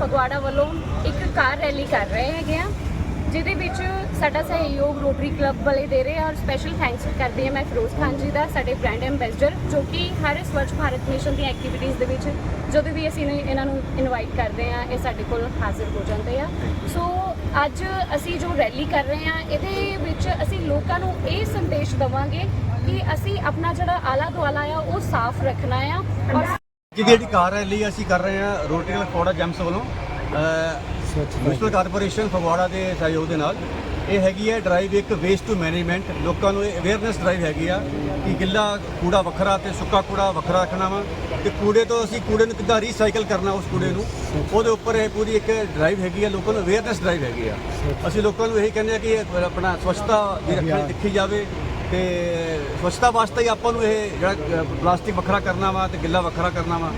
ਫਗਵਾੜਾ ਵੱਲੋਂ ਇੱਕ ਕਾਰ ਰੈਲੀ ਕਰ ਰਹੇ ਹੈਗੇ ਆ, ਜਿਹਦੇ ਵਿੱਚ ਸਾਡਾ ਸਹਿਯੋਗ ਰੋਟਰੀ ਕਲੱਬ ਵਾਲੇ ਦੇ ਰਹੇ ਆ ਔਰ ਸਪੈਸ਼ਲ ਥੈਂਕਸ ਕਰਦੀ ਹਾਂ ਮੈਂ ਫਿਰੋਜ਼ ਖਾਨ ਜੀ ਦਾ, ਸਾਡੇ ਬ੍ਰਾਂਡ ਐਂਬੈਸਡਰ ਜੋ ਕਿ ਹਰ ਸਵੱਛ ਭਾਰਤ ਮਿਸ਼ਨ ਦੀਆਂ ਐਕਟੀਵਿਟੀਜ਼ ਦੇ ਵਿੱਚ ਜਦੋਂ ਵੀ ਅਸੀਂ ਇਹਨਾਂ ਨੂੰ ਇਨਵਾਈਟ ਕਰਦੇ ਆ, ਇਹ ਸਾਡੇ ਕੋਲ ਹਾਜ਼ਰ ਹੋ ਜਾਂਦੇ ਆ। ਸੋ ਅੱਜ ਅਸੀਂ ਜੋ ਰੈਲੀ ਕਰ ਰਹੇ ਆ, ਇਹਦੇ ਵਿੱਚ ਅਸੀਂ ਲੋਕਾਂ ਨੂੰ ਇਹ ਸੰਦੇਸ਼ ਦਵਾਂਗੇ ਕਿ ਅਸੀਂ ਆਪਣਾ ਜਿਹੜਾ ਆਲਾ ਦੁਆਲਾ ਆ, ਉਹ ਸਾਫ਼ ਰੱਖਣਾ ਆ ਔਰ ਜਿਹਦੀ ਜਿਹੜੀ ਕਾਰ ਰੈਲੀ ਅਸੀਂ ਕਰ ਰਹੇ ਹਾਂ ਰੋਟਰੀ ਕਲੱਬ ਜੈਮਸ ਵੱਲੋਂ। ਮਿਊਨਿਸਪਲ ਕਾਰਪੋਰੇਸ਼ਨ ਫਗਵਾੜਾ ਦੇ ਸਹਿਯੋਗ ਦੇ ਨਾਲ। ਇਹ ਹੈਗੀ ਹੈ ਡਰਾਈਵ ਇੱਕ ਵੇਸਟ ਟੂ ਮੈਨੇਜਮੈਂਟ ਲੋਕਾਂ ਨੂੰ ਅਵੇਅਰਨੈਸ ਡਰਾਈਵ ਹੈਗੀ ਆ ਕਿ ਗਿੱਲਾ ਕੂੜਾ ਵੱਖਰਾ ਤੇ ਸੁੱਕਾ ਕੂੜਾ ਵੱਖਰਾ ਰੱਖਣਾ ਵਾ ਤੇ ਕੂੜੇ ਤੋਂ ਅਸੀਂ ਕੂੜੇ ਨੂੰ ਕਿੱਦਾਂ ਰੀਸਾਈਕਲ ਕਰਨਾ ਉਸ ਕੂੜੇ ਨੂੰ, ਉਹਦੇ ਉੱਪਰ ਇਹ ਪੂਰੀ ਇੱਕ ਡਰਾਈਵ ਹੈਗੀ ਆ, ਲੋਕਾਂ ਨੂੰ ਅਵੇਅਰਨੈਸ ਡਰਾਈਵ ਹੈਗੀ ਆ। ਅਸੀਂ ਲੋਕਾਂ ਨੂੰ ਇਹੀ ਕਹਿੰਦੇ ਆ ਕਿ ਆਪਣਾ ਸਵੱਛਤਾ ਦੀ ਰੱਖਣੀ, ਦੇਖੀ ਜਾਵੇ ਤੇ ਸਵੱਛਤਾ ਵਾਸਤੇ ਹੀ ਆਪਾਂ ਨੂੰ ਇਹ ਜਿਹੜਾ ਪਲਾਸਟਿਕ ਵੱਖਰਾ ਕਰਨਾ ਵਾ ਤੇ ਗਿੱਲਾ ਵੱਖਰਾ ਕਰਨਾ ਵਾ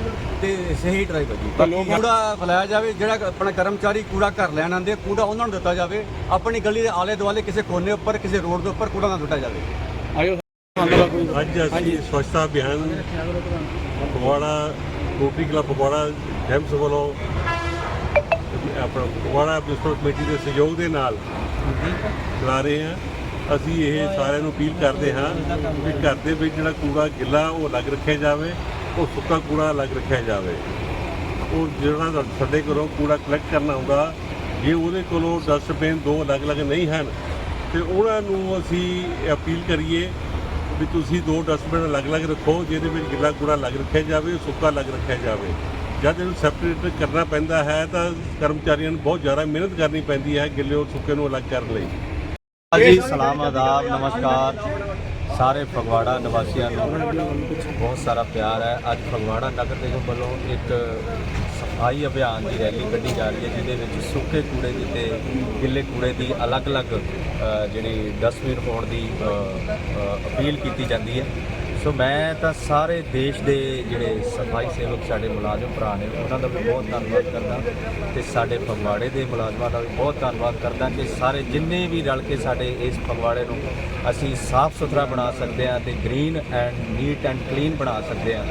ਤੇ ਸਹੀ ਡਰਾਈਵ ਹੈ ਜੀ। ਬਾਕੀ ਕੂੜਾ ਫਲਾਇਆ ਜਾਵੇ ਜਿਹੜਾ ਆਪਣਾ ਕਰਮਚਾਰੀ ਕੂੜਾ ਘਰ ਲੈਣ ਆਉਂਦੇ ਆ, ਕੂੜਾ ਉਹਨਾਂ ਨੂੰ ਦਿੱਤਾ ਜਾਵੇ। ਆਪਣੀ ਗਲੀ ਦੇ ਆਲੇ ਦੁਆਲੇ ਕਿਸੇ ਕੋਨੇ ਉੱਪਰ ਕਿਸੇ ਰੋਡ ਦੇ ਉੱਪਰ ਕੂੜਾ ਨਾ ਸੁੱਟਿਆ ਜਾਵੇ। ਅੱਜ ਅਸੀਂ ਸਵੱਛਤਾ ਅਭਿਆਨ ਫਗਵਾੜਾ ਰੋਟਰੀ ਕਲੱਬ ਫਗਵਾੜਾ ਜੈਮਸ ਵੱਲੋਂ ਆਪਣਾ ਫਗਵਾੜਾ ਮਿਊਨਿਸਪਲ ਕਮੇਟੀ ਦੇ ਸਹਿਯੋਗ ਦੇ ਨਾਲ ਚਲਾ ਰਹੇ ਹਾਂ। ਅਸੀਂ ਇਹ ਸਾਰਿਆਂ ਨੂੰ ਅਪੀਲ ਕਰਦੇ ਹਾਂ ਕਿ ਘਰ ਦੇ ਵਿੱਚ ਜਿਹੜਾ ਕੂੜਾ ਗਿੱਲਾ, ਉਹ ਅਲੱਗ ਰੱਖਿਆ ਜਾਵੇ, ਉਹ ਸੁੱਕਾ ਕੂੜਾ ਅਲੱਗ ਰੱਖਿਆ ਜਾਵੇ। ਉਹ ਜਿਹੜਾ ਸਾਡੇ ਕੋਲੋਂ ਕੂੜਾ ਕਲੈਕਟ ਕਰਨਾ ਹੁੰਦਾ ਜੇ ਉਹਦੇ ਕੋਲੋਂ ਡਸਟਬਿਨ ਦੋ ਅਲੱਗ-ਅਲੱਗ ਨਹੀਂ ਹਨ, ਤੇ ਉਹਨਾਂ ਨੂੰ ਅਸੀਂ ਅਪੀਲ ਕਰੀਏ ਵੀ ਤੁਸੀਂ ਦੋ ਡਸਟਬਿਨ ਅਲੱਗ-ਅਲੱਗ ਰੱਖੋ, ਜਿਹਦੇ ਵਿੱਚ ਗਿੱਲਾ ਕੂੜਾ ਅਲੱਗ ਰੱਖਿਆ ਜਾਵੇ, ਸੁੱਕਾ ਅਲੱਗ ਰੱਖਿਆ ਜਾਵੇ। ਜਦ ਇਹਨੂੰ ਸੈਪਰੇਟ ਕਰਨਾ ਪੈਂਦਾ ਹੈ, ਤਾਂ ਕਰਮਚਾਰੀਆਂ ਨੂੰ ਬਹੁਤ ਜ਼ਿਆਦਾ ਮਿਹਨਤ ਕਰਨੀ ਪੈਂਦੀ ਹੈ ਗਿੱਲੇ ਔਰ ਸੁੱਕੇ ਨੂੰ ਅਲੱਗ ਕਰਨ ਲਈ। ਜੀ ਸਲਾਮ ਆਦਾਬ, ਨਮਸਕਾਰ। ਸਾਰੇ ਫਗਵਾੜਾ ਨਿਵਾਸੀਆਂ ਨੂੰ ਬਹੁਤ ਸਾਰਾ ਪਿਆਰ ਹੈ। ਅੱਜ ਫਗਵਾੜਾ ਨਗਰ ਨਿਗਮ ਵੱਲੋਂ ਇੱਕ ਸਫ਼ਾਈ ਅਭਿਆਨ ਦੀ ਰੈਲੀ ਕੱਢੀ ਜਾ ਰਹੀ ਹੈ, ਜਿਹਦੇ ਵਿੱਚ ਸੁੱਕੇ ਕੂੜੇ ਦੀ ਤੇ ਗਿੱਲੇ ਕੂੜੇ ਦੀ ਅਲੱਗ-ਅਲੱਗ ਜਿਹੜੀ ਡਸਟਬਿਨ ਹੋਣ ਦੀ ਅਪੀਲ ਕੀਤੀ ਜਾਂਦੀ ਹੈ। ਸੋ ਮੈਂ ਤਾਂ ਸਾਰੇ ਦੇਸ਼ ਦੇ ਜਿਹੜੇ ਸਫ਼ਾਈ ਸੇਵਕ ਸਾਡੇ ਮੁਲਾਜ਼ਮ ਭਰਾ ਨੇ, ਉਹਨਾਂ ਦਾ ਵੀ ਬਹੁਤ ਧੰਨਵਾਦ ਕਰਦਾ ਤੇ ਸਾਡੇ ਫਗਵਾੜੇ ਦੇ ਮੁਲਾਜ਼ਮਾਂ ਦਾ ਵੀ ਬਹੁਤ ਧੰਨਵਾਦ ਕਰਦਾ ਕਿ ਸਾਰੇ ਜਿੰਨੇ ਵੀ ਰਲ ਕੇ ਸਾਡੇ ਇਸ ਫਗਵਾੜੇ ਨੂੰ ਅਸੀਂ ਸਾਫ਼ ਸੁਥਰਾ ਬਣਾ ਸਕਦੇ ਹਾਂ ਤੇ green and neat and clean ਬਣਾ ਸਕਦੇ ਹਾਂ।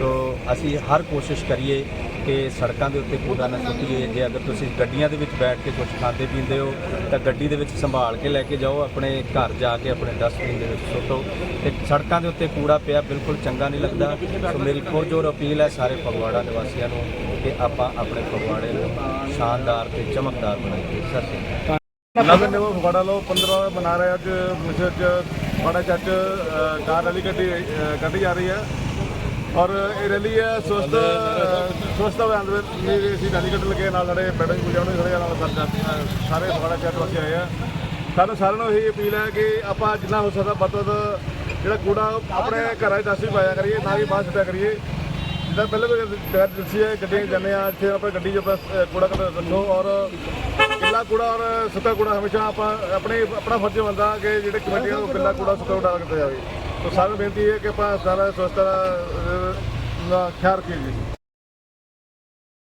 ਤੋ ਅਸੀਂ ਹਰ ਕੋਸ਼ਿਸ਼ ਕਰੀਏ ਕਿ ਸੜਕਾਂ ਦੇ ਉੱਤੇ ਕੂੜਾ ਨਾ ਸੁੱਟੀਏ। ਜੇ ਅਗਰ ਤੁਸੀਂ ਗੱਡੀਆਂ ਦੇ ਵਿੱਚ ਬੈਠ ਕੇ ਕੁਝ ਖਾਂਦੇ ਪੀਂਦੇ ਹੋ ਤਾਂ ਗੱਡੀ ਦੇ ਵਿੱਚ ਸੰਭਾਲ ਕੇ ਲੈ ਕੇ ਜਾਓ ਆਪਣੇ ਘਰ ਜਾ ਕੇ ਆਪਣੇ ਡਸਟਬਿਨ ਦੇ ਵਿੱਚ ਸੁੱਟੋ। ਤੇ ਸੜਕਾਂ ਦੇ ਉੱਤੇ ਕੂੜਾ ਪਿਆ ਬਿਲਕੁਲ ਚੰਗਾ ਨਹੀਂ ਲੱਗਦਾ। ਸੋ ਮੇਰੀ ਪੁਰਜੋਰ ਅਪੀਲ ਹੈ ਸਾਰੇ ਫਗਵਾੜਾ ਨਿਵਾਸੀਆਂ ਨੂੰ ਕਿ ਆਪਾਂ ਆਪਣੇ ਫਗਵਾੜੇ ਨੂੰ ਸ਼ਾਨਦਾਰ ਤੇ ਚਮਕਦਾਰ ਬਣਾਈਏ। ਸਤਿ ਸ਼੍ਰੀ ਅਕਾਲ। ਨਗਰ ਨਿਗਮ ਫਗਵਾੜਾ ਲੋ 15 ਮਨਾ ਰਹੇ ਅੱਜ ਮਿਸਰ ਚ ਫਗਵਾੜਾ ਚੱਜ ਅ, ਕਾਰ ਰੈਲੀ ਕੱਢੀ ਅ, ਔਰ ਇਹ ਰੈਲੀ ਹੈ ਸਵਸਥ ਸਵਸਥ ਅਭਿਆਨ ਦੇ ਵਿੱਚ ਅਸੀਂ ਰੈਲੀ ਕੱਢਣ ਲੱਗੇ ਨਾਲ ਸਾਡੇ ਬੈਠਕ ਗੁਜਾਉਣੇ ਖੜੇ ਆ ਨਾਲ ਸਾਡੇ, ਅ, ਸਾਰੇ ਫਗਵਾੜਾ ਚੱਜ ਵਾਸੀ ਆਏ ਆ। ਸਾਨੂੰ ਸਾਰਿਆਂ ਨੂੰ ਇਹ ਅਪੀਲ ਹੈ ਕਿ ਆਪਾਂ ਜਿੰਨਾ ਹੋ ਸਕਦਾ ਵੱਧ ਤੋਂ ਜਿਹੜਾ ਕੂੜਾ ਆਪਣੇ ਘਰਾਂ 'ਚ ਡਸਟਬਿਨ ਪਾਇਆ ਕਰੀਏ ਨਾ ਕਿ ਬਾਹਰ ਸੁੱਟਿਆ ਕਰੀਏ। ਜਿੱਦਾਂ ਪਹਿਲੇ ਕੋਈ ਟਾਇਰ ਜਿਲਸੀ ਹੈ ਗੱਡੀਆਂ ਜਾਂਦੇ ਆ ਇੱਥੇ ਆਪਾਂ ਗੱਡੀ 'ਚ ਆਪਾਂ ਕੂੜਾ ਕੱਢ ਰੱਖੋ ਔਰ ਗਿੱਲਾ ਕੂੜਾ ਔਰ ਸੁੱਕਾ ਕੂੜਾ ਹਮੇਸ਼ਾ ਆਪਾਂ ਆਪਣੇ ਆਪਣਾ ਫਰਜ਼ ਬਣਦਾ ਕਿ ਜਿਹੜੇ ਕਮੇਟੀਆਂ ਨੂੰ ਗਿੱਲਾ ਕੂੜਾ ਸੁੱਕਾ ਕੂੜਾ ਕੀਤਾ ਜਾਵੇ। ਤਾਂ ਸਾਰਿਆਂ ਨੂੰ ਬੇਨਤੀ ਹੈ ਕਿ ਆਪਾਂ ਸਾਰਾ ਸਵਸਥਤਾ ਦਾ ਅ, ਖਿਆਲ ਰੱਖੀਏ